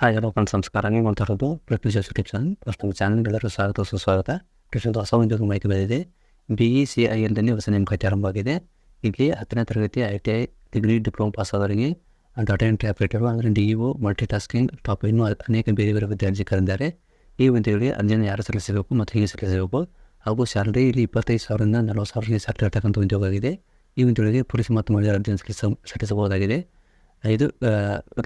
Hi, hello friends, ನಮಸ್ಕಾರ. ನೀವು ಮಾತಾಡೋದು ಪ್ರತಿ ಯೂಟ್ಯೂಬ್ ಚಾನಲ್ ಫಸ್ಟ್ ನಮ್ಮ ಚಾನಲ್ ಎಲ್ಲರೂ ಸ್ವಾಗತ ಸುಸ್ವಾಗತ ಪ್ರತಿಯೊಂದು ಹೊಸ ಒಂದು ಮಾಹಿತಿ ಬಂದಿದೆ. ಬಿ ಇ ಸಿ ಐ ಎಲ್ದಲ್ಲಿ ಹೊಸ ನೇಮಕಾತಿ ಆರಂಭವಾಗಿದೆ ಇಲ್ಲಿ ಹತ್ತನೇ ತರಗತಿ I T I degree diploma pass ಆದವರಿಗೆ data entry operator ಅಂದರೆ D E multi tasking staff ಇನ್ನೂ ಅನೇಕ ಬೇರೆ ಬೇರೆ ವಿದ್ಯಾರ್ಥಿ ಕರೆದಿದ್ದಾರೆ ಈ ಹುದ್ದೆಗಳಿಗೆ ಅರ್ಜಿಯನ್ನು ಯಾರು ಸಲ್ಲಿಸಬೇಕು ಮತ್ತು ಹೇಗೆ ಸಲ್ಲಿಸಬೇಕು ಹಾಗೂ ಸ್ಯಾಲರಿ ಇಲ್ಲಿ ಇಪ್ಪತ್ತೈದು ಸಾವಿರದಿಂದ ನಲವತ್ತು ಸಾವಿರ ಸ್ಯಾಲ್ರಿ ಇರ್ತಕ್ಕಂಥ ಉದ್ಯೋಗ ಆಗಿದೆ ಈ ಹುದ್ದೆಗಳಿಗೆ ಪುರುಷ ಮತ್ತು ಮಹಿಳೆಯರ ಅರ್ಜಿಯನ್ನು ಸಲ್ಲಿಸ ಸಲ್ಲಿಸಬಹುದಾಗಿದೆ. ಇದು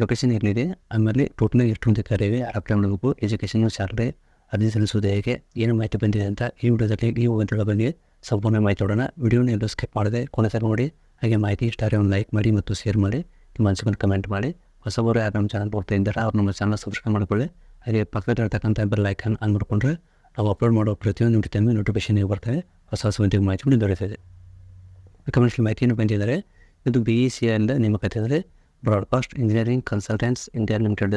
ಲೊಕೇಶನ್ ಇರಲಿದೆ ಆಮೇಲೆ ಟೋಟಲ್ ಎಷ್ಟು ಅಂತ ಕರೆಯಿವೆ ಅಪ್ಲೈ ಮಾಡಬೇಕು ಎಜುಕೇಷನ್ ಸ್ಯಾಲ್ರಿ ಅರ್ಜಿ ಸಲ್ಲಿಸುವುದು ಹೇಗೆ, ಏನು ಮಾಹಿತಿ ಬಂದಿದೆ ಅಂತ ಈ ವಿಡಿಯೋದಲ್ಲಿ ಈ ಹುದ್ದೆಗಳ ಬಗ್ಗೆ ಸಂಪೂರ್ಣ ಮಾಹಿತಿ ನೋಡೋಣ. ವಿಡಿಯೋನ ಎಲ್ಲೂ ಸ್ಕಿಪ್ ಮಾಡಿದೆ ಕೊನೆ ತನಕ ನೋಡಿ. ಹಾಗೆ ಮಾಹಿತಿ ಇಷ್ಟ ಆದರೆ ಒಂದು ಲೈಕ್ ಮಾಡಿ ಮತ್ತು ಶೇರ್ ಮಾಡಿ. ನಿಮ್ಮ ಅನ್ಸಿಕೊಂಡು ಕಮೆಂಟ್ ಮಾಡಿ. ಹೊಸಬರು ಯಾರು ನಮ್ಮ ಚಾನಲ್ ಬರ್ತಾ ಇದ್ದಾರೆ ಅವ್ರು ನಮ್ಮ ಚಾನಲ್ ಸಬ್ಸ್ಕ್ರೈಬ್ ಮಾಡಿಕೊಳ್ಳಿ. ಹಾಗೆ ಪಕ್ಕದಲ್ಲಿ ಇರ್ತಕ್ಕಂಥ ಬೆಲ್ ಐಕನ್ ಆನ್ ಮಾಡಿಕೊಂಡ್ರೆ ನಾವು ಅಪ್ಲೋಡ್ ಮಾಡೋ ಪ್ರತಿಯೊಂದು ನೋಟಿತಮ್ಮೆ ನೋಟಿಫಿಕೇಶನ್ ಬರ್ತವೆ. ಹೊಸ ಹೊಸ ಒಂದು ಮಾಹಿತಿ ದೊರೆಯುತ್ತದೆ ಕಮರ್ಷಿಯಲ್ ಮಾಹಿತಿಯನ್ನು ಬಂದಿದ್ದಾರೆ. ಇದು ಬಿ ಇ ಸಿ ಐಯಿಂದ ನೇಮಕಾತಿ ಅಂದರೆ broadcast engineering consultants India limited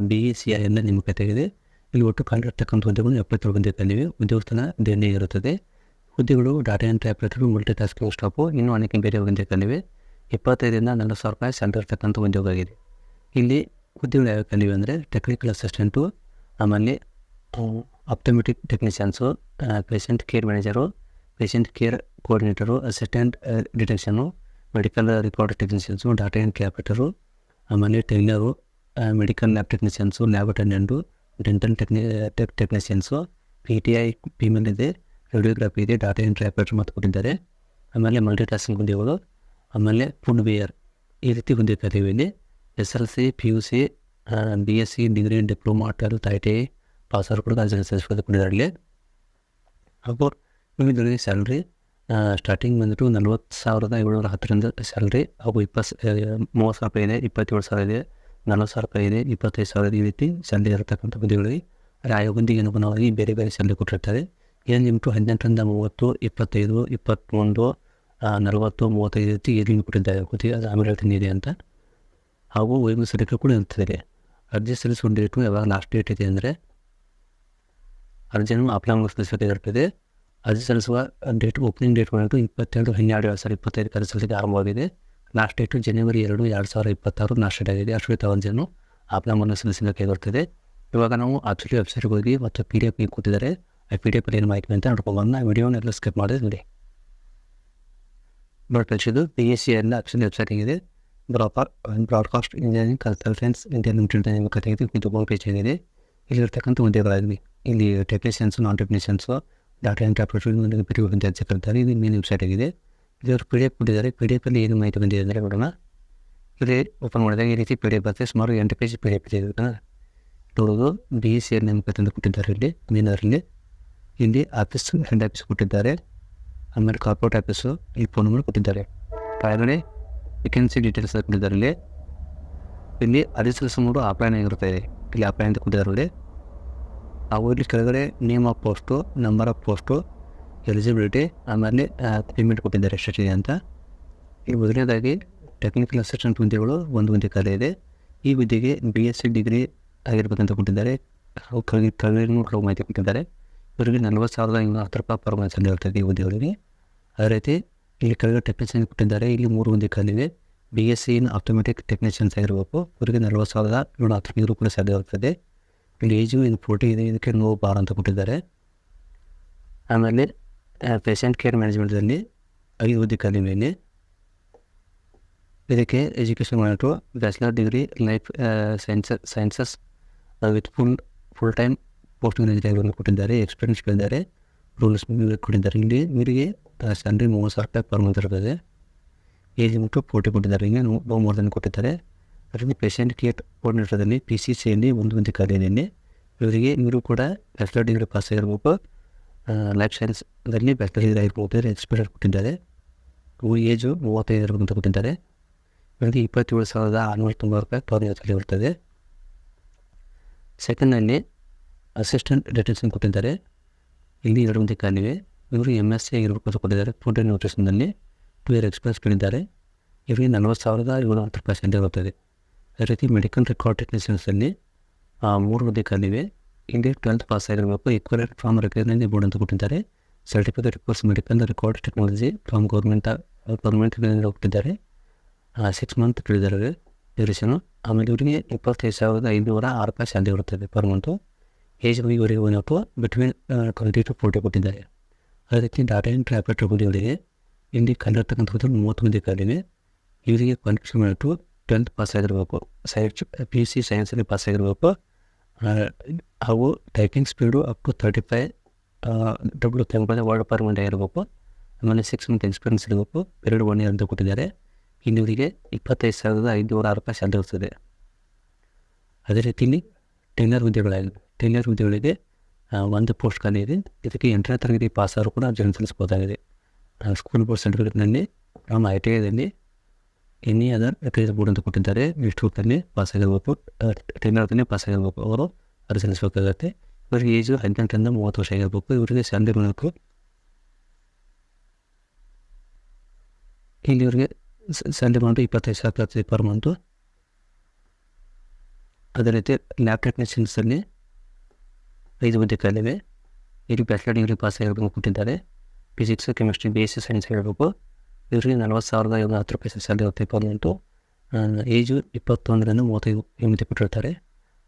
B E C I ಎಲ್ಲ ನಿಮ್ಮ ಕತೆಗಿದೆ ಇಲ್ಲಿ ಒಟ್ಟು ಕಂಡಿರ್ತಕ್ಕಂಥ ಹುದ್ದೆಗಳು ಎಪ್ಪತ್ತೇಳು ಹುದ್ದೆ ಕಲಿವೆ ಉದ್ಯೋಗಸ್ಥನ ದೇಣಿ ಇರುತ್ತದೆ. ಹುದ್ದೆಗಳು data entry operator multi tasking staff ಇನ್ನೂ ಅನೇಕ ಬೇರೆ ಹುದ್ದೆ ಕಲಿವೆ ಇಪ್ಪತ್ತೈದರಿಂದ ನಲವತ್ತು ಸಾವಿರ ರೂಪಾಯಿ ಸ್ಯಾಲ್ರಿ ಇರ್ತಕ್ಕಂಥ ಉದ್ಯೋಗ ಆಗಿದೆ ಇಲ್ಲಿ ಹುದ್ದೆಗಳು ಯಾವ ಕಲಿವೆ ಅಂದರೆ ಟೆಕ್ನಿಕಲ್ ಅಸಿಸ್ಟೆಂಟು ಆಮೇಲೆ optometric technicians patient care manager patient care coordinator assistant detection medical record technicians data entry operator ಆಮೇಲೆ tailor medical lab technicians lab attendant dental techni tech technicians P T I female ಇದೆ radiography ಇದೆ data entry operator ಮತ್ತು ಕೊಟ್ಟಿದ್ದಾರೆ. ಆಮೇಲೆ multi tasking ಹುದ್ದೆಗಳು ಆಮೇಲೆ food ವೇಯರ್ ಈ ರೀತಿ ಹುದ್ದೆ ಕರೀವಿ ಇಲ್ಲಿ S L C P U C B S C degree diploma twelfth I T I ಪಾಸರು ಕೂಡ ಅರ್ಜಿ ಸಲ್ಲಿಸ್ಬೋದು ಕೊಟ್ಟಿದ್ದಾರೆ ಇಲ್ಲಿ ಹಾಗೂ ನಿಮಗೆ ಸ್ಯಾಲ್ರಿ ಸ್ಟಾರ್ಟಿಂಗ್ ಬಂದ್ಬಿಟ್ಟು ನಲ್ವತ್ತು ಸಾವಿರದ ಏಳ್ನೂರ ಹತ್ತರಿಂದ ಸ್ಯಾಲ್ರಿ ಹಾಗೂ ಇಪ್ಪತ್ತು ಮೂವತ್ತು ಸಾವಿರ ರೂಪಾಯಿ ಇದೆ, ಇಪ್ಪತ್ತೇಳು ಸಾವಿರ ಇದೆ, ನಲ್ವತ್ತು ಸಾವಿರ ರೂಪಾಯಿ ಇದೆ, ಇಪ್ಪತ್ತೈದು ಸಾವಿರ ಈ ರೀತಿ ಸ್ಯಾಲ್ರಿ ಇರತಕ್ಕಂಥ ಬಂದಿಗಳಲ್ಲಿ ಆದರೆ ಆಯಾ ಹುದ್ದೆಗೆ ಅನುಗುಣವಾಗಿ ಬೇರೆ ಬೇರೆ ಸ್ಯಾಲ್ರಿ ಕೊಟ್ಟಿರ್ತಾರೆ. ಏನು ನಿಮ್ಮಟು ಹದಿನೆಂಟರಿಂದ ಮೂವತ್ತು, ಇಪ್ಪತ್ತೈದು ಇಪ್ಪತ್ತೊಂದು ನಲವತ್ತು, ಮೂವತ್ತೈದು ರೀತಿ ಏಜ್ ಕೊಟ್ಟಿದ್ದಾರೆ ಗೊತ್ತಿಗೆ ಅದು ಆಮೇಲೆ ಇದೆ ಅಂತ. ಹಾಗೂ ವೈಮ ಸಲಿಕೆ ಕೂಡ ಇರ್ತದೆ. ಅರ್ಜಿ ಸಲ್ಲಿಸಿಕೊಂಡಿರ್ತು ಡೇಟು ಯಾವಾಗ ಲಾಸ್ಟ್ ಡೇಟ್ ಇದೆ ಅಂದರೆ ಅರ್ಜಿಯನ್ನು ಅಪ್ಲೈ ಸಲ್ಲಿಸೋದೇ ಇರ್ತದೆ. ಅರ್ಜಿ ಸಲ್ಲಿಸುವ ಡೇಟ್ ಓಪನಿಂಗ್ ಡೇಟ್ ಬಂದು ಇಪ್ಪತ್ತೆರಡು ಹನ್ನೆರಡು ಎರಡು ಸಾವಿರದ ಇಪ್ಪತ್ತೈದು ಅರ್ಜಿ ಸಲ್ಲಿಕೆ ಆರಂಭವಾಗಿದೆ. ಲಾಸ್ಟ್ ಡೇಟು ಜನವರಿ ಎರಡು ಎರಡು ಸಾವಿರದ ಇಪ್ಪತ್ತಾರು ಲಾಸ್ಟ್ ಡೇಟ್ ಆಗಿದೆ ಅಷ್ಟು ಅರ್ಜಿಯನ್ನು ಅಪ್ಲೈ ಸಲ್ಲಿಸಿದ ಬರ್ತದೆ ಇವಾಗ ನಾವು ಆಕ್ಚುಲಿ ವೆಬ್ಸೈಟ್ಗೆ ಹೋಗಿ ಮತ್ತು ಪಿ ಡಿ ಎಫ್ ಕೂತಿದ್ದಾರೆ. ಆ ಪಿ ಡಿ ಎಫ್ ಏನು ಮಾಹಿತಿ ಅಂತ ನೋಡ್ಕೊಂಬಂದು ವಿಡಿಯೋನ ಎಲ್ಲ ಸ್ಕಿಪ್ ಮಾಡಿದೆ ನೋಡಿ. ಇದು ಪಿ ಎಸ್ ಸಿ ಎಲ್ಲ ಆಕ್ಚುಲಿ ಇದೆ proper broadcast engineering consultants Indian limited ಆಗಿದೆ ಇದು ಹೋಮ್ ಪೇಜ್ ಏನಿದೆ ಇಲ್ಲಿರ್ತಕ್ಕಂಥ ಹುದ್ದೆಗಳಾಗಲಿ ಇಲ್ಲಿ technicians non technicians data operator ಬೇರೆ ಹುದ್ದೆ ಅರ್ಜಿ ಕರೀತಾರೆ ಇದು ಮೇನ್ ವೆಬ್ಸೈಟ್ ಆಗಿದೆ. ಇದರ ಪಿ ಡಿ ಎಫ್ ಕೊಟ್ಟಿದ್ದಾರೆ ಪಿ ಡಿ ಎಫಲ್ಲಿ ಏನು ಮಾಹಿತಿ ಬಂದಿದೆ ಅಂದರೆ ನೋಡೋಣ. ಇಲ್ಲಿ ಓಪನ್ ಮಾಡಿದಾಗ ಈ ರೀತಿ ಪಿ ಡಿ ಎಫ್ ಬರುತ್ತೆ ಸುಮಾರು ಎಂಟು ಪೇಜ್ ಪಿ ಡಿ ಎಫ್ ಇದೆ ನೋಡೋದು ಬಿ ಎಸ್ ಸಿ ನೇಮಕಾತಿ ತಂದು ಕೊಟ್ಟಿದ್ದಾರೆ ಇಲ್ಲಿ. ಮೇನ್ ಅದರಲ್ಲಿ ಇಲ್ಲಿ ಆಫೀಸ್ ಹೆಡ್ ಆಫೀಸ್ ಕೊಟ್ಟಿದ್ದಾರೆ. ಆಮೇಲೆ ಕಾರ್ಪೊರೇಟ್ ಆಫೀಸು ಈ ಫೋನ್ ನಂಬರ್ ಕೊಟ್ಟಿದ್ದಾರೆ. ಕೆಳಗಡೆ ವೇಕೆನ್ಸಿ ಡೀಟೇಲ್ಸ್ ಕೊಟ್ಟಿದ್ದಾರೆ ಇಲ್ಲಿ. ಇಲ್ಲಿ ಅರ್ಜಿ ಸಲ್ಲಿಸೋ ಮೂರು ಅಪ್ಲೈನ್ ಆಗಿರುತ್ತೆ. ಇಲ್ಲಿ ಅಪ್ಲೈನ್ ಅಂತ ಕೊಟ್ಟಿದ್ದಾರೆ ಇಲ್ಲಿ ಕೆಳಗಡೆ name of post number of post eligibility ಆಮೇಲೆ ಪೇಮೆಂಟ್ ಕೊಟ್ಟಿದ್ದಾರೆ ಎಷ್ಟಿದೆ ಅಂತ. ಈ ಮೊದಲನೇದಾಗಿ ಟೆಕ್ನಿಕಲ್ ಅಸಿಸ್ಟೆಂಟ್ ಹುದ್ದೆಗಳು ಒಂದು ಹುದ್ದೆ ಖಾಲಿ ಇದೆ. ಈ ಹುದ್ದೆಗೆ ಬಿ ಎಸ್ ಸಿ ಡಿಗ್ರಿ ಆಗಿರ್ಬೇಕಂತ ಕೊಟ್ಟಿದ್ದಾರೆ. ಹಾಗೂ ಕೆಳಗೆ ಕೆಲವು ಮಾಹಿತಿ ಕೊಟ್ಟಿದ್ದಾರೆ. ಇವರಿಗೆ ನಲ್ವತ್ತು ಸಾವಿರದ ಇನ್ನೂರ ಹತ್ತು ರೂಪಾಯಿ ಪರ್ ಮಂತ್ ಇರ್ತದೆ ಈ ಹುದ್ದೆಗಳಿಗೆ. ಅದೇ ರೀತಿ ಇಲ್ಲಿ ಕೆಳಗಡೆ ಟೆಕ್ನಿಷಿಯನ್ ಕೊಟ್ಟಿದ್ದಾರೆ. ಇಲ್ಲಿ ಮೂರು ಹುದ್ದೆ ಇದೆ. B S C in automatic technicians ಆಗಿರಬೇಕು. ಇವರಿಗೆ ನಲ್ವತ್ತು ಸಾವಿರದ ಏಳು ಹತ್ತು ಇವರು ಕೂಡ ಸಾಧ್ಯ ಇಲ್ಲಿ ಏಜು ಇನ್ನು ಫೋರ್ಟಿ ಇದೆ ಇದಕ್ಕೆ ನೋ ಬಾರ್ ಅಂತ ಕೊಟ್ಟಿದ್ದಾರೆ. ಆಮೇಲೆ ಪೇಷಂಟ್ ಕೇರ್ ಮ್ಯಾನೇಜ್ಮೆಂಟಲ್ಲಿ ಐದು ಹುದ್ದೆ ಮೇಲೆ ಇದಕ್ಕೆ ಎಜುಕೇಷನ್ ಮಾಡಿಟ್ಟು bachelor degree life science sciences with full full time post manager ಕೊಟ್ಟಿದ್ದಾರೆ ಎಕ್ಸ್ಪೀರಿಯನ್ಸ್ ಕೇಳಿದ್ದಾರೆ ರೂಲ್ಸ್ ಕೊಟ್ಟಿದ್ದಾರೆ. ಇಲ್ಲಿ ಇವರಿಗೆ ಸ್ಯಾಲ್ರಿ ಮೂವತ್ತು ಸಾವಿರ ರೂಪಾಯಿ ಪರ್ ಮಂತ್ ಇರ್ತದೆ. ಏಜ್ ಬಿಟ್ಟು ಫೋರ್ಟಿ ಕೊಟ್ಟಿದ್ದಾರೆ. ಹಿಂಗೆ ನೋ ಮೋರ್ ದನ್ ಕೊಟ್ಟಿದ್ದಾರೆ. ಅದರಲ್ಲಿ ಪೇಷಂಟ್ ಕೇರ್ ಕೋರ್ಡಿನೇಟರ್ದಲ್ಲಿ ಪಿ ಸಿ ಸಿಯಲ್ಲಿ ಒಂದು ಮಂದಿ ಖಾಲಿಯಲ್ಲಿ ಇವರಿಗೆ ಇವರು ಕೂಡ ಬ್ಯಾಚುಲರ್ ಡಿಗ್ರಿ ಪಾಸ್ ಆಗಿರ್ಬೇಕು ಲೈಫ್ ಸೈನ್ಸ್ದಲ್ಲಿ ಬ್ಯಾಚುಲರ್ ಡಿಗ್ರಿ ಆಗಿರ್ಬೋದು ಎಕ್ಸ್ಪೀರಿಯನ್ಸ್ ಕೊಟ್ಟಿದ್ದಾರೆ. ಇವು ಏಜು ಮೂವತ್ತೈದು ಇರಬೇಕು ಅಂತ ಕೊಟ್ಟಿದ್ದಾರೆ. ಇವರಿಗೆ ಇಪ್ಪತ್ತೇಳು ಸಾವಿರದ ಆರುನೂರ ತೊಂಬತ್ತು ರೂಪಾಯಿ ಪರ್ ಇಯರ್ಸಲ್ಲಿ ಬರ್ತದೆ. ಸೆಕೆಂಡ್ನಲ್ಲಿ ಅಸಿಸ್ಟೆಂಟ್ ಡೆಟೆನ್ಸನ್ ಕೊಟ್ಟಿದ್ದಾರೆ. ಇಲ್ಲಿ ಎರಡು ಮಂದಿ ಕಾಣಿವೆ ಇವರು ಎಂ ಎಸ್ ಸಿ ಆಗಿರ್ಬೇಕು ಅಂತ ಕೊಟ್ಟಿದ್ದಾರೆ. ಫುಡ್ ಆ್ಯಂಡ್ ನ್ಯೂಟ್ರಿಷನ್ನಲ್ಲಿ ಟು ಇಯರ್ ಎಕ್ಸ್ಪೀರಿಯನ್ಸ್ ಕೇಳಿದ್ದಾರೆ ಇವರಿಗೆ ನಲ್ವತ್ತು ಸಾವಿರದ ಏಳು ಹತ್ತು ರೂಪಾಯಿ ಸೆಂಟರ್ ಬರ್ತದೆ. ಅದೇ ರೀತಿ ಮೆಡಿಕಲ್ ರೆಕಾರ್ಡ್ ಟೆಕ್ನಿಷಿಯನ್ಸಲ್ಲಿ ಮೂರು ಹುದ್ದೆ ಖಾಲಿವೆ ಹಿಂದೆ ಟ್ವೆಲ್ತ್ ಪಾಸ್ ಆಗಿರಬೇಕು ಈಕ್ವಲೆಂಟ್ ಫ್ರಾಮ್ ರೆಕಗ್ನೈಸ್ ಬೋರ್ಡ್ ಅಂತ ಕೊಟ್ಟಿದ್ದಾರೆ. Certificate course medical record technology from government government ಕೊಟ್ಟಿದ್ದಾರೆ ಸಿಕ್ಸ್ ಮಂತ್ ಕೇಳಿದ್ದಾರೆ ಡ್ಯೂರೇಷನು ಆಮೇಲೆ ಇವರಿಗೆ ಇಪ್ಪತ್ತೈದು ಸಾವಿರದ ಐನೂರ ಆರು ರೂಪಾಯಿ ಸ್ಯಾಲ್ರಿ ಬರುತ್ತದೆ ಪರ್ ಮಂತು ಏಜ್ ಇವರಿಗೆ ಏನಪ್ಪ ಬಿಟ್ವೀನ್ ಟ್ವೆಂಟಿ ಟು ಫೋರ್ಟಿ ಕೊಟ್ಟಿದ್ದಾರೆ. ಅದೇ ರೀತಿ ಡಾಟಾ ಎಂಟ್ರಿ ಆಪರೇಟರ್ ಹುದ್ದೆಗಳಿಗೆ ಇಲ್ಲಿ ಕಲಿರ್ತಕ್ಕಂಥದ್ದು ಮೂವತ್ತು ಮಂದಿ ಕಲಿವೆ. ಇವರಿಗೆ ಕ್ವಾಲಿಫಿಕೇಷನ್ ಮಾಡಿಟ್ಟು ಪಾಸ್ ಆಗಿರಬೇಕು. ಸೈನ್ಸ್ ಪಿ ಯು ಸಿ ಸೈನ್ಸಲ್ಲಿ ಪಾಸ್ ಆಗಿರಬೇಕು. ಹಾಗೂ typing speed up to thirty five W ತೆಂಬತ್ತು word per Monday ಆಗಿರಬೇಕು ಆಮೇಲೆ ಸಿಕ್ಸ್ ಮಂತ್ ಎಕ್ಸ್ಪೀರಿಯನ್ಸ್ ಇರಬೇಕು. ಪೀರಿಯಡ್ ಒನ್ ಇಯರ್ ಅಂತ ಕೊಟ್ಟಿದ್ದಾರೆ. ಇನ್ನುವರಿಗೆ ಇಪ್ಪತ್ತೈದು ಸಾವಿರದ ಐದುನೂರ ಆರು ರೂಪಾಯಿ ಸ್ಯಾಲ್ರಿ ಇರ್ತದೆ. ಅದೇ ರೀತಿಯಲ್ಲಿ ಟೆನ್ಯರ್ ಹುದ್ದೆಗಳಾಗಿದೆ ಟೆನ್ಯರ್ ಹುದ್ದೆಗಳಿಗೆ ಒಂದು ಪೋಸ್ಟ್ ಖಾಲಿ ಇದೆ. ಇದಕ್ಕೆ ಎಂಟನೇ ತರಗತಿ ಪಾಸ್ ಆದರೂ ಕೂಡ ಅರ್ಜಿ ಸಲ್ಲಿಸ್ಬೋದಾಗಿದೆ ಸ್ಕೂಲ್ ಬೋರ್ಡ್ ಸರ್ಟಿಫಿಕೇಟ್ನಲ್ಲಿ ನಮ್ಮ ಐ ಟಿ ಐದಲ್ಲಿ ಎನಿ ಅದರ್ ಅಕ್ರೇಜ್ ಬೋರ್ಡ್ ಅಂತ ಕೊಟ್ಟಿದ್ದಾರೆ. ಇನ್ಸ್ಟಿಟ್ಯೂಟ್ನಲ್ಲಿ ಪಾಸ್ ಆಗಿರಬೇಕು ಟೆನ್ನರ್ದಲ್ಲಿ ಪಾಸ್ ಆಗಿರ್ಬೇಕು ಅವರು ಅರ್ಜಿ ಸಲ್ಲಿಸಬೇಕಾಗತ್ತೆ. ಇವರಿಗೆ ಏಜು ಹದಿನೆಂಟರಿಂದ ಮೂವತ್ತು ವರ್ಷ ಆಗಿರ್ಬೇಕು. ಇವರಿಗೆ ಸ್ಯಾಲ್ರಿ ಬರಬೇಕು ಇಲ್ಲಿ ಇವರಿಗೆ ಸ್ಯಾಲ್ರಿ ಬಂದು ಇಪ್ಪತ್ತೈದು ಸಾವಿರ ಆಗ್ತದೆ ಪರ್ ಮಂತು. ಅದೇ ರೀತಿ ಲ್ಯಾಬ್ ಟೆಕ್ನಿಷಿಯನ್ಸಲ್ಲಿ ಐದು ಮಂದಿ ಕಾಲಿವೆ ಇಲ್ಲಿ ಬ್ಯಾಚುಲರ್ ಡಿಗ್ರಿ ಪಾಸ್ ಆಗಿರ್ಬೇಕು ಕೊಟ್ಟಿದ್ದಾರೆ. Physics, chemistry B S C science ಹೇಳಬೇಕು ಇವರಿಗೆ ನಲ್ವತ್ತು ಸಾವಿರದ ಐವತ್ತು ಹತ್ತು ರೂಪಾಯಿ ಸ್ಯಾಲ್ರಿ ಇರುತ್ತೆ ಪರ್ ಮಂತು ಏಜು ಇಪ್ಪತ್ತೊಂದರಿಂದ ಮೂವತ್ತೈದು ಎಂಬತ್ತು ಕೊಟ್ಟಿರ್ತಾರೆ.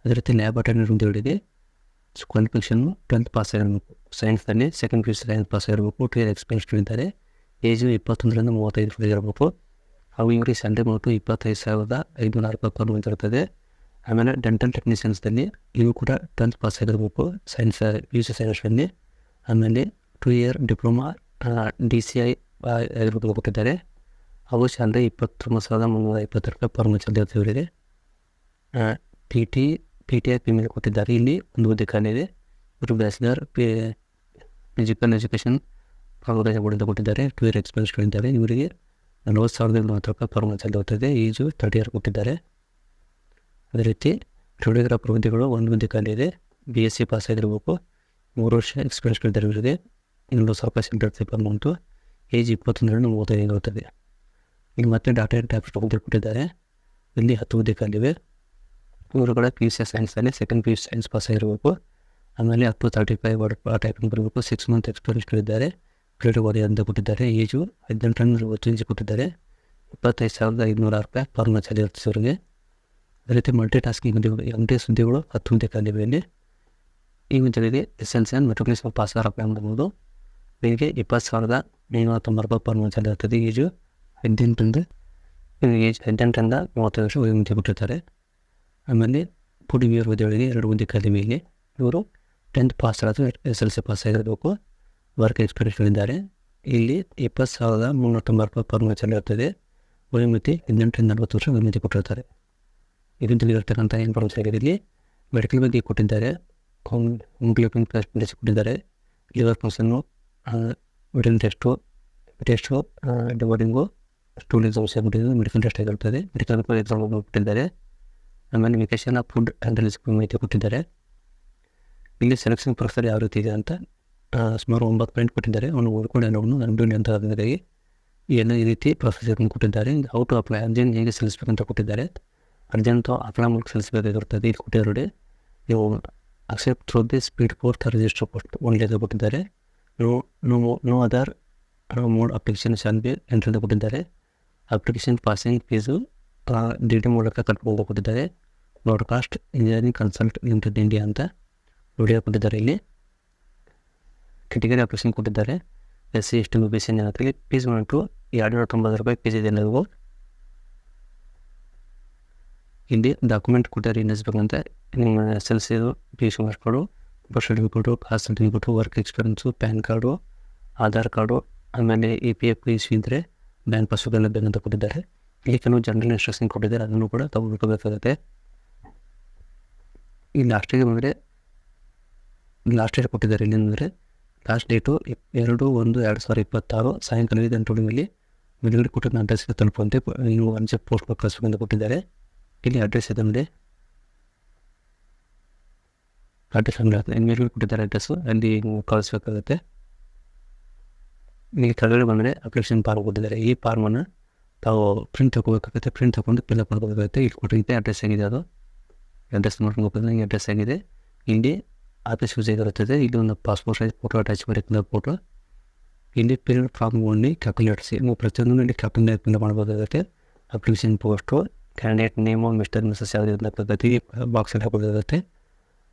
ಅದೇ ರೀತಿ ಲ್ಯಾಬ್ ಅಟೆಂಡರ್ ಹುದ್ದೆಗಳಿಗೆ ಕ್ವಾಲಿಫಿಕೇಷನ್ನು ಟೆಂತ್ ಪಾಸ್ ಆಗಿರಬೇಕು. ಸೈನ್ಸ್ನಲ್ಲಿ second P U C science pass ಆಗಿರಬೇಕು ಟು ಇಯರ್ ಎಕ್ಸ್ಪೀರಿಯನ್ಸ್ ಇದ್ದಾರೆ ಏಜು ಇಪ್ಪತ್ತೊಂದರಿಂದ ಮೂವತ್ತೈದು ಇರಬೇಕು. ಹಾಗೂ ಇವರಿಗೆ ಸ್ಯಾಲ್ರಿ ಮೂವತ್ತು, ಇಪ್ಪತ್ತೈದು ಸಾವಿರದ ಐದುನೂರ ರೂಪಾಯಿ ಪರ್ ಮಂತ್ ಇರ್ತದೆ. ಆಮೇಲೆ ಡೆಂಟಲ್ ಟೆಕ್ನಿಷಿಯನ್ಸ್ದಲ್ಲಿ ಇವು ಕೂಡ ಟೆಂತ್ ಪಾಸ್ ಆಗಿರಬೇಕು ಸೈನ್ಸ್ ಪಿ ಯು ಸಿ ಸೈನ್ಸ್ನಲ್ಲಿ ಆಮೇಲೆ two year diploma D C I ಆಗಿರ್ಬೋದು ಕೊಟ್ಟಿದ್ದಾರೆ ಅವು ಸ್ಯಾಲ್ರಿ ಇಪ್ಪತ್ತೊಂಬತ್ತು ಸಾವಿರದ ಮುನ್ನೂರ ಇಪ್ಪತ್ತು ರೂಪಾಯಿ ಪರ್ ಮಂತ್ ಇವರಿಗೆ P T P T I P ಮೇಲೆ ಕೊಟ್ಟಿದ್ದಾರೆ. ಇಲ್ಲಿ ಒಂದು ಹುದ್ದೆ ಖಾಲಿ ಇದೆ. ಇವರು bachelor P physical education congress ಬೋರ್ಡಿಂದ ಕೊಟ್ಟಿದ್ದಾರೆ. ಟೂ ಇಯರ್ ಎಕ್ಸ್ಪೀರಿಯನ್ಸ್ ಕೊಟ್ಟಿದ್ದಾರೆ. ಇವರಿಗೆ ನಲವತ್ತು ಸಾವಿರದ ಮೂವತ್ತು ರೂಪಾಯಿ ಪರ್ ಮಂತ್ ಇರ್ತದೆ ಏಜು ತರ್ಟಿ ಇಯರ್ ಕೊಟ್ಟಿದ್ದಾರೆ. ಅದೇ ರೀತಿ ಟೂಡಿಗರ ಪ್ರವೃತ್ತಿಗಳು ಒಂದು ಖಾಲಿ ಇದೆ. ಬಿ ಎಸ್ ಸಿ ಪಾಸ್ ಆಗಿರಬೇಕು. ಮೂರು ವರ್ಷ ಎಕ್ಸ್ಪೀರಿಯನ್ಸ್ ಕೊಟ್ಟಿದ್ದಾರೆ ಇವರಿಗೆ. ಇನ್ನೂರು ಸಾವಿರ ರೂಪಾಯಿ ಸ್ಯಾಲ್ರಿ ಇರ್ತದೆ ಪರ್ ಏಜ್ ಇಪ್ಪತ್ತೊಂದರಿಂದ ಮೂವತ್ತೈದು ಇರುತ್ತದೆ ಈಗ ಮತ್ತೆ ಡಾಟಾ ಎಂಟ್ರಿ ಆಫೀಸ್ ಹುದ್ದೆ ಕೊಟ್ಟಿದ್ದಾರೆ ಇಲ್ಲಿ ಹತ್ತು ಹುದ್ದೆ ಖಾಲಿವೆ ಇವರುಗಳ P U C ಸೈನ್ಸಲ್ಲಿ second P U C science pass ಆಗಿರಬೇಕು. ಆಮೇಲೆ ಹತ್ತು ತರ್ಟಿ ಫೈವ್ ವರ್ಡ್ ಟೈಪಿಂಗ್ ಬರಬೇಕು. ಸಿಕ್ಸ್ ಮಂತ್ ಎಕ್ಸ್ಪೀರಿಯನ್ಸ್ ಕೊಟ್ಟಿದ್ದಾರೆ. ಕ್ರೀಡೆ ಓದಿ ಅಂತ ಕೊಟ್ಟಿದ್ದಾರೆ? ಏಜು ಹದಿನೆಂಟರಿಂದ ನಲವತ್ತು ಇಂಚ್ ಕೊಟ್ಟಿದ್ದಾರೆ. ಇಪ್ಪತ್ತೈದು ಸಾವಿರದ ಐದುನೂರ ಆರು ರೂಪಾಯಿ ಪರ್ ಮಚ್ ಸ್ಯಾಲರಿ ಇರ್ತದೆ ಇವರಿಗೆ ಅದೇ ರೀತಿ ಮಲ್ಟಿ ಟಾಸ್ಕಿಂಗ್ ಹುದ್ದೆಗಳು ಸುದ್ದಿಗಳು ಹತ್ತು ಹುದ್ದೆ ಕಾಲಿವೆ ಇಲ್ಲಿ. ಈ ಹುದ್ದೆಗಳಿಗೆ S L C and matriculation pass ರೂಪಾಯಿ ಮಾಡ್ಬೋದು ಇವರಿಗೆ ಇಪ್ಪತ್ತು ಸಾವಿರದ ಐನೂರ ತೊಂಬತ್ತು ರೂಪಾಯಿ ಪರ್ ಮಂತ್ ಸ್ಯಾಲರಿ ಏಜು ಹದಿನೆಂಟರಿಂದ ಏಜ್ ಹದಿನೆಂಟರಿಂದ ಮೂವತ್ತು ವರ್ಷ ಹುದ್ದೆ ಬಿಟ್ಟಿರ್ತಾರೆ ಆಮೇಲೆ ಪುಡಿ ವಿಯರ್ ಹುದ್ದೆಗಳಿಗೆ ಎರಡು ಹುದ್ದೆ ಇಲ್ಲಿ ಇವರು ಟೆಂತ್ ಪಾಸ್ ಆದರೂ ಎಸ್ ಎಲ್ ಸಿ ಪಾಸ್ ಆಗಿರಬೇಕು ವರ್ಕ್ ಎಕ್ಸ್ಪೀರಿಯನ್ಸ್ ಇದ್ದಾರೆ ಇಲ್ಲಿ ಇಪ್ಪತ್ತು ಸಾವಿರದ ಮುನ್ನೂರ ತೊಂಬತ್ತು ರೂಪಾಯಿ ಪರ್ ಮಂತ್ ಇರ್ತದೆ ವಯೋಮಿತಿ ಹದಿನೆಂಟರಿಂದ ನಲವತ್ತು ವರ್ಷ ವಯೋಮಿತಿ ಕೊಟ್ಟಿರ್ತಾರೆ ಇದನ್ನು ಇರ್ತಕ್ಕಂಥ ಇನ್ಫಾರ್ಮೇಷನ್ ಆಗಿದೆ ಇಲ್ಲಿ ಮೆಡಿಕಲ್ ಬಗ್ಗೆ ಕೊಟ್ಟಿದ್ದಾರೆ ಹೋಮ್ ಹೋಮ್ ಟೆಸ್ಟ್ ಕೊಟ್ಟಿದ್ದಾರೆ liver function vitamin test test ಡಿವೋರ್ಡಿಂಗು stool exams ಕೊಟ್ಟಿದ್ದಾರೆ ಮೆಡಿಕಲ್ ಟೆಸ್ಟ್ ಆಗಿರ್ತದೆ ಮೆಡಿಕಲ್ ಎಕ್ಸಾಮ್ ಕೊಟ್ಟಿದ್ದಾರೆ. ಆಮೇಲೆ vacation of food and risk ಮಾಹಿತಿ ಕೊಟ್ಟಿದ್ದಾರೆ. ಇಲ್ಲಿ ಸೆಲೆಕ್ಷನ್ ಪ್ರೊಸೆಸರ್ ಯಾವ ರೀತಿ ಇದೆ ಅಂತ ಸುಮಾರು ಒಂಬತ್ತು ಪಾಯಿಂಟ್ ಕೊಟ್ಟಿದ್ದಾರೆ. ಅವನು ಓದ್ಕೊಂಡು ಅನ್ನೋನು ಅನುಭವಿ ಅಂತ ಅದರಲ್ಲಿ ಎಲ್ಲ ಈ ರೀತಿ ಪ್ರೊಸೆಸರ್ ಕೊಟ್ಟಿದ್ದಾರೆ. ಹೌ ಟು ಅಪ್ಲೈ ಅರ್ಜೆಂಟ್ ಹೇಗೆ ಸಲ್ಲಿಸ್ಬೇಕಂತ ಕೊಟ್ಟಿದ್ದಾರೆ. ಅರ್ಜೆಂಟು ಅಪ್ಲೈ ಮೂಲಕ ಸಲ್ಲಿಸಬೇಕಾಗಿರ್ತದೆ ಇಲ್ಲಿ ಕೊಟ್ಟಿರೋಡೆ ನೀವು accept through the speed post register post ಒಳ್ಳೆಯದು ಕೊಟ್ಟಿದ್ದಾರೆ. No no no other mode application shall be entry ಅಂತ ಕೊಟ್ಟಿದ್ದಾರೆ application passing fees D T ಮೂಲಕ ಕಟ್ಕೊಂಡು ಕೊಟ್ಟಿದ್ದಾರೆ broadcast engineering consult limited India ಅಂತ ವಿಡಿಯೋ ಕೊಟ್ಟಿದ್ದಾರೆ ಇಲ್ಲಿ ಕೆಟಗರಿ ಅಪ್ಲಿಕೇಶನ್ ಕೊಟ್ಟಿದ್ದಾರೆ S C S T B C ಏನಂತೇಳಿ ಫೀಸ್ ಎರಡು ನೂರ ತೊಂಬತ್ತು ರೂಪಾಯಿ ಫೀಸ್ ಇದೆ ಎಲ್ಲರಿಗೂ ಇಲ್ಲಿ ಡಾಕ್ಯುಮೆಂಟ್ ಕೊಟ್ಟಾರೆ ಇನ್ನಿಸ್ಬೇಕಂತ ನಿಮ್ಮ ಎಸ್ ಎಲ್ ಸಿದು P U C ಮಾರ್ಕ್ಸ್ಗಳು birth certificate caste certificate work experience PAN card Aadhaar card ಆಮೇಲೆ E P F P C ಇದ್ದರೆ ಬ್ಯಾಂಕ್ ಪಾಸ್ಬುಕ್ ಎಲ್ಲ ಬೇಕಂತ ಕೊಟ್ಟಿದ್ದಾರೆ. ಇಲ್ಲಿ ಜನರಲ್ ಇನ್ಸ್ಟ್ರಕ್ಷನ್ ಕೊಟ್ಟಿದ್ದಾರೆ, ಅದನ್ನು ಕೂಡ ತಗೊಳ್ಬೇಕಾಗುತ್ತೆ ಈ ಲಾಸ್ಟಿಗೆ ಬಂದರೆ ಲಾಸ್ಟ್ ಡೇಟ್ ಕೊಟ್ಟಿದ್ದಾರೆ, ಇಲ್ಲಿ ಅಂದರೆ ಲಾಸ್ಟ್ ಡೇಟು ಎರಡು, ಒಂದು, ಎರಡು ಸಾವಿರದ ಇಪ್ಪತ್ತಾರು, ಸಾಯಂಕಾಲ ಐದು ಗಂಟೆಯಲ್ಲಿ ಬಿಡುಗಡೆ ಕೊಟ್ಟಿದ್ದ ಅಡ್ರೆಸ್ಗೆ ತಲುಪುವಂತೆ, ನೀವು ಅಂಚೆ ಪೋಸ್ಟ್ ಕಳಿಸ್ಬೇಕಂತ ಕೊಟ್ಟಿದ್ದಾರೆ. ಇಲ್ಲಿ ಅಡ್ರೆಸ್ ಇದೆ ನೋಡಿ. ಅಡ್ರೆಸ್ ಅಂದರೆ ಎಂಗೇಜ್ಮೆಂಟ್ ಕೊಟ್ಟಿದ್ದಾರೆ ಅಡ್ರೆಸ್ಸು ಅಲ್ಲಿ ಕಳಿಸ್ಬೇಕಾಗುತ್ತೆ ನೀವು ಕೆಳಗಡೆ ಬಂದರೆ ಅಪ್ಲಿಕೇಶನ್ ಫಾರ್ಮ್ ಕೊಟ್ಟಿದ್ದಾರೆ ಈ ಫಾರ್ಮನ್ನು ತಾವು ಪ್ರಿಂಟ್ ತಗೋಬೇಕಾಗುತ್ತೆ ಪ್ರಿಂಟ್ ತಗೊಂಡು ಫಿಲ್ಅಪ್ ಮಾಡ್ಕೋಬೇಕಾಗುತ್ತೆ ಇಲ್ಲಿ ಕೊಟ್ಟಿದ್ದೆ ಅಡ್ರೆಸ್ ಹೇಗಿದೆ ಅದು ಅಡ್ರೆಸ್ ಮಾಡ್ಕೊಂಡು ಹಿಂಗೆ ಅಡ್ರೆಸ್ ಏನಿದೆ ಇಲ್ಲಿ ಆಫೀಸ್ ಯೂಸ್ ಆಗಿರುತ್ತದೆ ಇಲ್ಲಿ ಒಂದು ಪಾಸ್ಪೋರ್ಟ್ ಸೈಜ್ ಫೋಟೋ ಅಟ್ಯಾಚ್ ಮಾಡಿ ಫೋಟೋ ಇಲ್ಲಿ ಪ್ರಿಂಟ್ ಫಾರ್ಮ್ ಓನ್ಲಿ ಕ್ಯಾಲ್ಕುಲೇಟರ್ಸ್ ನೀವು ಪ್ರತಿಯೊಂದನ್ನು ಇಲ್ಲಿ ಕ್ಯಾಲ್ಕುಲೇಟ್ ಪಿಲ್ಲ ಮಾಡ್ಬೋದಾಗುತ್ತೆ application post candidate name mister missus ಯಾವುದೇ ಬಾಕ್ಸ್ ಈ ಬಾಕ್ಸಲ್ಲಿ ಹಾಕೋದಾಗುತ್ತೆ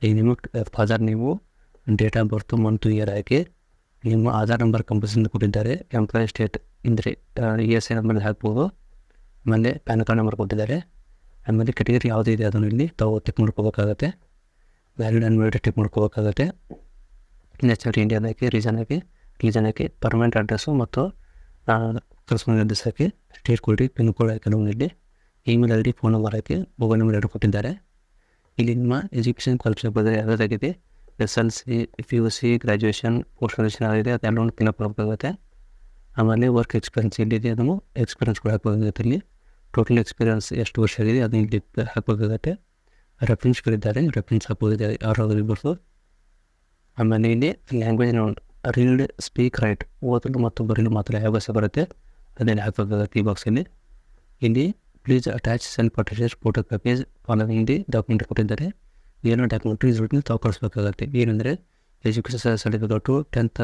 ನಿಮ್ಮ ಫಾದರ್ ನೀವು date of birth month year ಹಾಕಿ ನಿಮ್ಮ ಆಧಾರ್ ನಂಬರ್ ಕಂಪಲ್ಸರಿ ಕೊಟ್ಟಿದ್ದಾರೆ ಎಂಪ್ಲಾಯ್ ಸ್ಟೇಟ್ ಇಂದ್ರಿ ಇ ಎಸ್ ಐ ನಂಬರ್ ಹಾಕ್ಬೋದು ಆಮೇಲೆ ಪ್ಯಾನ್ ಕಾರ್ಡ್ ನಂಬರ್ ಕೊಟ್ಟಿದ್ದಾರೆ ಆಮೇಲೆ ಕೆಟಗರಿ ಯಾವುದೇ ಇದೆ ಅದನ್ನು ಇಲ್ಲಿ ತಾವು ಟಿಕ್ ಮಾಡ್ಕೋಬೇಕಾಗತ್ತೆ ವ್ಯಾಲಿಡ್ ಆ್ಯಂಡ್ ಟಿಕ್ ಮಾಡ್ಕೋಬೇಕಾಗತ್ತೆ ನ್ಯಾಚುರಲ್ ಇಂಡಿಯಾದ ಹಾಕಿ ರೀಸನ್ ಹಾಕಿ ರೀಸನ್ ಹಾಕಿ ಪರ್ಮನೆಂಟ್ ಅಡ್ರೆಸ್ಸು ಮತ್ತು ಕರೆಸ್ಪಾಂಡ್ ಅಡ್ರೆಸ್ ಹಾಕಿ ಸ್ಟೇಟ್ ಕೊಡಿ ಪಿನ್ ಕೋಡ್ ಹಾಕಿ ಇಲ್ಲಿ email I D phone number hockey mobile number ಎರಡು ಕೊಟ್ಟಿದ್ದಾರೆ ಇಲ್ಲಿ ನಿಮ್ಮ ಎಜುಕೇಷನ್ ಕ್ವಾಲಿಫಿಕೇಷನ್ ಬಗ್ಗೆ ಯಾವುದಾಗಿದೆ S L C P U C graduation post graduation ಆಗಿದೆ ಅದೆಲ್ಲವನ್ನು ಒಂದು ಅಪ್ ಮಾಡಬೇಕಾಗುತ್ತೆ ಆಮೇಲೆ ವರ್ಕ್ ಎಕ್ಸ್ಪೀರಿಯನ್ಸ್ ಇಲ್ಲಿದೆ ಅದನ್ನು ಎಕ್ಸ್ಪೀರಿಯನ್ಸ್ ಕೂಡ ಹಾಕಬೇಕಾಗುತ್ತೆ ಇಲ್ಲಿ. ಟೋಟಲ್ ಎಕ್ಸ್ಪೀರಿಯನ್ಸ್ ಎಷ್ಟು ವರ್ಷ ಆಗಿದೆ, ಅದನ್ನ ಇಲ್ಲಿ ಹಾಕಬೇಕಾಗುತ್ತೆ. ರೆಫರೆನ್ಸ್ ಇದ್ದಾರೆ ರೆಫರೆನ್ಸ್ ಹಾಕೋದಿದೆ ಯಾರಾದರೂ ಇಬ್ಬರು ಆಮೇಲೆ ಇಲ್ಲಿ ಲ್ಯಾಂಗ್ವೇಜ್ ರೀಡ್ ಸ್ಪೀಕ್ ರೈಟ್ ಓದಲು ಮತ್ತು ಬರೀಲು ಮಾತ್ರ ಯಾವ ಬರುತ್ತೆ. ಅದನ್ನು ಹಾಕಬೇಕಾಗುತ್ತೆ ಈ ಬಾಕ್ಸಲ್ಲಿ ಇಲ್ಲಿ please attach attach photo copies following the document ಕೊಟ್ಟಿದ್ದಾರೆ. ಏನೋ ಡಾಕ್ಯುಮೆಂಟ್ ರಿಸಲ್ಟ್ನ ತಾವು ಕಳಿಸ್ಬೇಕಾಗತ್ತೆ ಏನಂದರೆ education certificate tenth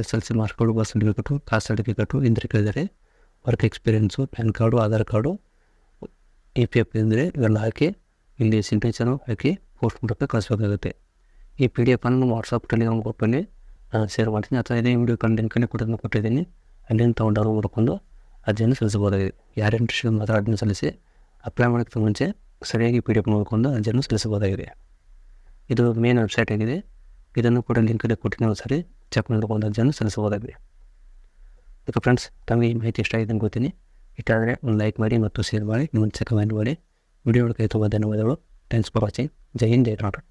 S L C ಮಾರ್ಕ್ಗಳು birth certificate caste certificate ಇಂದ್ರೆ ಕೇಳಿದ್ದಾರೆ. Work experience PAN card Aadhaar card E P F ಅಂದರೆ ಇವೆಲ್ಲ ಹಾಕಿ, ಇಲ್ಲಿ ಸಿಗ್ನೇಚರು ಹಾಕಿ ಪೋಸ್ಟ್ ಮೂಲಕ ಕಳಿಸ್ಬೇಕಾಗುತ್ತೆ. ಈ ಪಿ ಡಿ ಎಫನ್ನು ವಾಟ್ಸಪ್ ಟೆಲಿಗ್ರಾಮ್ ಗ್ರೂಪಲ್ಲಿ ಶೇರ್ ಮಾಡ್ತೀನಿ. ಅಥವಾ ಇದೇ ವಿಡಿಯೋ ಕಂಟೆಂಟ್ ಕನೆ ಕೊಟ್ಟಿದ್ದೀನಿ. ಅಲ್ಲಿಂದ ಡೌನ್ಲೋಡ್ ನೋಡ್ಕೊಂಡು ಅರ್ಜಿಯನ್ನು ಸಲ್ಲಿಸಬಹುದಾಗಿದೆ ಯಾರು ಇಂಟ್ರೆಸ್ಟ್ ಮಾತ್ರ ಅರ್ಜಿನ ಸಲ್ಲಿಸಿ ಅಪ್ಲೈ ಮಾಡೋಕ್ಕೆ ಮುಂಚೆ ಸರಿಯಾಗಿ ಪಿ ಡಿ ಎಫ್ ನೋಡಿಕೊಂಡು ಅರ್ಜಿಯನ್ನು ಸಲ್ಲಿಸಬಹುದಾಗಿದೆ. ಇದು ಮೇನ್ ವೆಬ್ಸೈಟ್ ಆಗಿದೆ. ಇದನ್ನು ಕೂಡ ಲಿಂಕಲ್ಲಿ ಕೊಟ್ಟಿದ್ದೀನಿ ಸರಿ ಚೆಕ್ ಮಾಡಿಕೊಂಡು ಅರ್ಜಿಯನ್ನು ಸಲ್ಲಿಸಬಹುದಾಗಿದೆ. ಓಕೆ ಫ್ರೆಂಡ್ಸ್ ತಮಗೆ ಈ ಮಾಹಿತಿ ಇಷ್ಟ ಆಗಿದೆ ಅಂತ ಗೊತ್ತೀನಿ ಇಷ್ಟಾದರೆ ಒಂದು ಲೈಕ್ ಮಾಡಿ ಮತ್ತು ಶೇರ್ ಮಾಡಿ, ನಿಮ್ಮ ಚೆಕ್ ಮಾಡಿ ಮಾಡಿ. ವಿಡಿಯೋ ಕೈ ತುಂಬ ಧನ್ಯವಾದಗಳು. ಥ್ಯಾಂಕ್ಸ್ ಫಾರ್ ವಾಚಿಂಗ್ ಜೈ ಹಿಂದ್, ಜೈ ಕರ್ನಾಟಕ